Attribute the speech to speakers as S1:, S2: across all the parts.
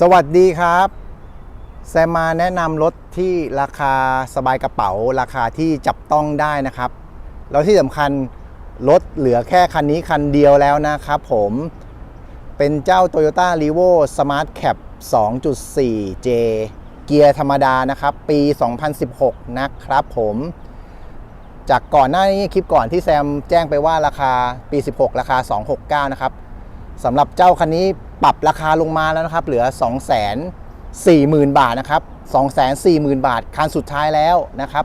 S1: สวัสดีครับ แซมมาแนะนำรถที่ราคาสบายกระเป๋า ราคาที่จับต้องได้นะครับ แล้วที่สำคัญรถเหลือแค่คันนี้คันเดียวแล้วนะครับผมเป็นเจ้า Toyota r e v o Smart Cap 2.4J เกียร์ธรรมดานะครับ ปี 2016 นะครับผม จากก่อนหน้านี้คลิปก่อนที่แซมแจ้งไปว่าราคาปี 16 ราคา 269 นะครับสำหรับเจ้าคันนี้ ปรับราคาลงมาแล้วนะครับ เหลือ 2 4 0 0 0 0 บาทนะครับ 2 4 0 0 0 0 บาท คันสุดท้ายแล้วนะครับ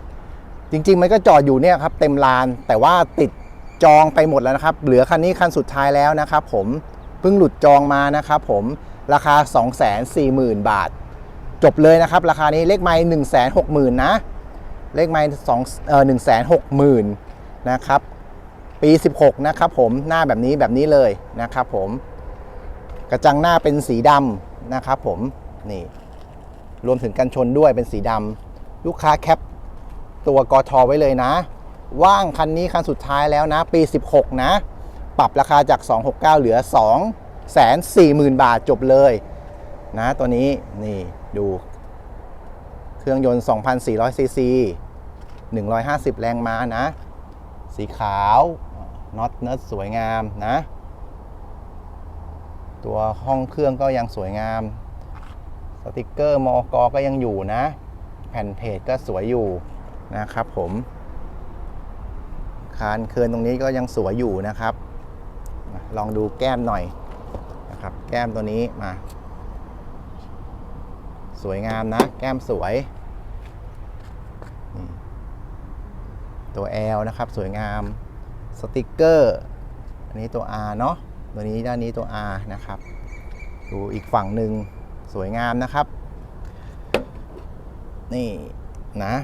S1: จริง ๆ มันก็จอดอยู่เนี่ยครับเต็มลานแต่ว่าติดจองไปหมดแล้วนะครับ เหลือคันนี้คันสุดท้ายแล้วนะครับ ผมเพิ่งหลุดจองมานะครับผมราคา 2 4 0 0 0 0 บาท จบเลยนะครับ ราคานี้เลขไม้1 6 0 0 0 0นะเลขไม้2เอ่อ1 6 0 0 0 0นะครับปี 16 นะครับผมหน้าแบบนี้แบบนี้เลยนะครับผม กระจังหน้าเป็นสีดำนะครับผมนี่รวมถึงกันชนด้วยเป็นสีดำลูกค้าแคปตัวกทไว้เลยนะ ว่างคันนี้คันสุดท้ายแล้วนะ ปี 16 นะ ปรับราคาจาก 269 เหลือ 2 4 0 0 0 0 บาทจบเลยนะตัวนี้นี่ดู เครื่องยนต์ 2,400 ซีซี 150 แรงม้านะ สีขาวน็อตเนิร์ดสวยงามนะ ตัวห้องเครื่องก็ยังสวยงาม สติกเกอร์มอกอก็ยังอยู่นะ แผ่นเพจก็สวยอยู่นะครับผมคานเคินตรงนี้ก็ยังสวยอยู่นะครับ ลองดูแก้มหน่อยนะครับ แก้มตัวนี้มา สวยงามนะ แก้มสวย ตัว L นะครับ สวยงาม สติกเกอร์ อันนี้ตัว R เนาะ ตัวนี้ด้านนี้ตัว R นะครับ ดูอีกฝั่งหนึ่งสวยงามนะครับ นี่นะ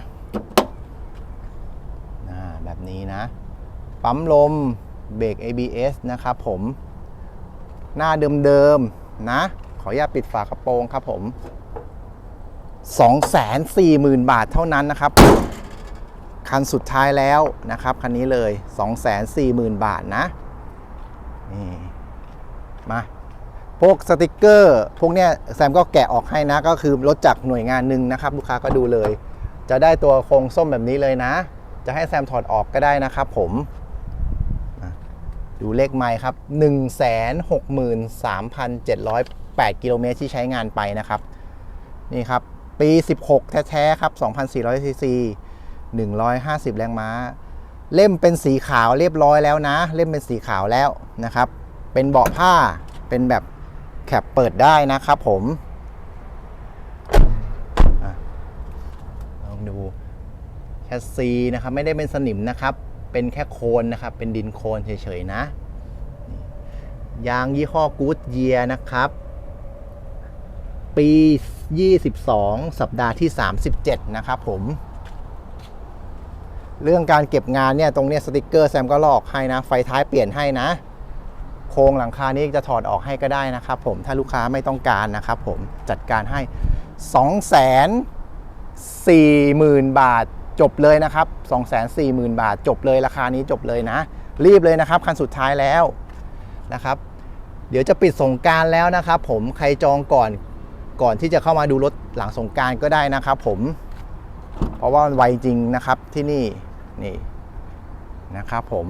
S1: นะแบบนี้นะ ปั๊มลมเบรก ABS นะครับผม หน้าเดิมๆนะ ขออนุญาตปิดฝากระโปรงครับผม 240,000 บาทเท่านั้นนะครับ คันสุดท้ายแล้วนะครับ คันนี้เลย 240,000 บาทนะ นี่ มาพวกสติกเกอร์ พวกเนี้ยแซมก็แกะออกให้นะ ก็คือรถจากหน่วยงานหนึ่งนะครับ ลูกค้าก็ดูเลย จะได้ตัวโครงส้มแบบนี้เลยนะ จะให้แซมถอดออกก็ได้นะครับผมดูเลขไมล์ครับ 163,708 กิโลเมตรที่ใช้งานไปนะครับ นี่ครับ ปี 16 แท้ๆครับ 2,400ซีซี150 แรงม้า เล่มเป็นสีขาวเรียบร้อยแล้วนะ เล่มเป็นสีขาวแล้วนะครับ เป็นเบาะผ้า เป็นแบบแคปเปิดได้นะครับผมอลองดูแคสซีนะครับ ไม่ได้เป็นสนิมนะครับ เป็นแค่โคนนะครับ เป็นดินโคลนเฉยๆนะ ยางยี่ห้อกูดเยียนะครับ ปี 22 สัปดาห์ที่ 37 นะครับผมเรื่องการเก็บงานเนี่ยตรงเนี้ยสติกเกอร์แซมก็ลอกให้นะ ไฟท้ายเปลี่ยนให้นะ ครงหลังคานี่จะถอดออกให้ก็ได้นะครับผมถ้าลูกค้าไม่ต้องการนะครับผมจัดการให้ 240,000 บาทจบเลยนะครับ240,000 บาทจบเลยราคานี้จบเลยนะ รีบเลยนะครับ คันสุดท้ายแล้วนะครับ เดี๋ยวจะปิดสงการแล้วนะครับ ผมใครจองก่อนก่อนที่จะเข้ามาดูรถหลังสงการก็ได้นะครับผม เพราะว่ามันไวจริงนะครับที่นี่นี่นะครับผม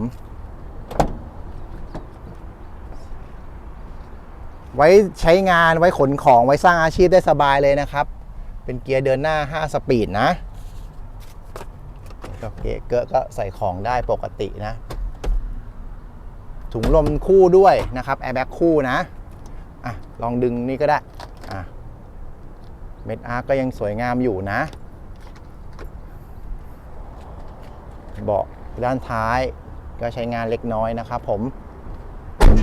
S1: ไว้ใช้งานไว้ขนของไว้สร้างอาชีพได้สบายเลยนะครับ เป็นเกียร์เดินหน้า 5 สปีดนะก็เกะเกะก็ใส่ของได้ปกตินะ ถุงลมคู่ด้วยนะครับแอร์แบ็กคู่นะอะลองดึงนี่ก็ได้อะเม็ดอาร์ก็ยังสวยงามอยู่นะเบาะด้านท้ายก็ใช้งานเล็กน้อยนะครับผม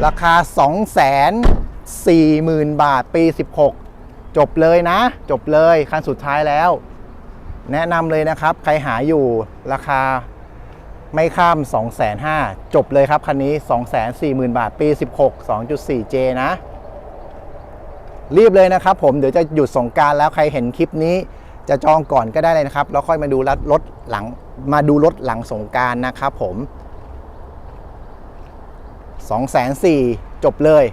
S1: ราคา 40,000 บาทปี 16 จบเลยนะ จบเลยคันสุดท้ายแล้ว แนะนำเลยนะครับ ใครหาอยู่ราคาไม่ข้าม 2 5 0 0 0จบเลยครับ คันนี้ 240,000 บาทปี 16 2.4J นะ รีบเลยนะครับผมเดี๋ยวจะหยุดสงการแล้วใครเห็นคลิปนี้จะจองก่อนก็ได้เลยนะครับ แล้วค่อยมาดูรถหลังมาดูรถหลังสงการนะครับผม 2 4 0 0 0จบเลย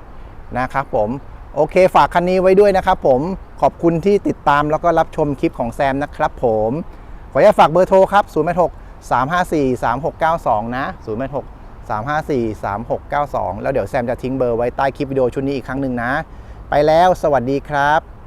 S1: นะครับผมโอเคฝากคันนี้ไว้ด้วยนะครับผมขอบคุณที่ติดตามแล้วก็รับชมคลิปของแซมนะครับผมขออนุญาตฝากเบอร์โทรครับ 0 6 3 5 4 3 6 9 2 นะ 0 6 3 5 4 3 6 9 2 แล้วเดี๋ยวแซมจะทิ้งเบอร์ไว้ใต้คลิปวิดีโอชุดนี้อีกครั้งหนึ่งนะ ไปแล้วสวัสดีครับ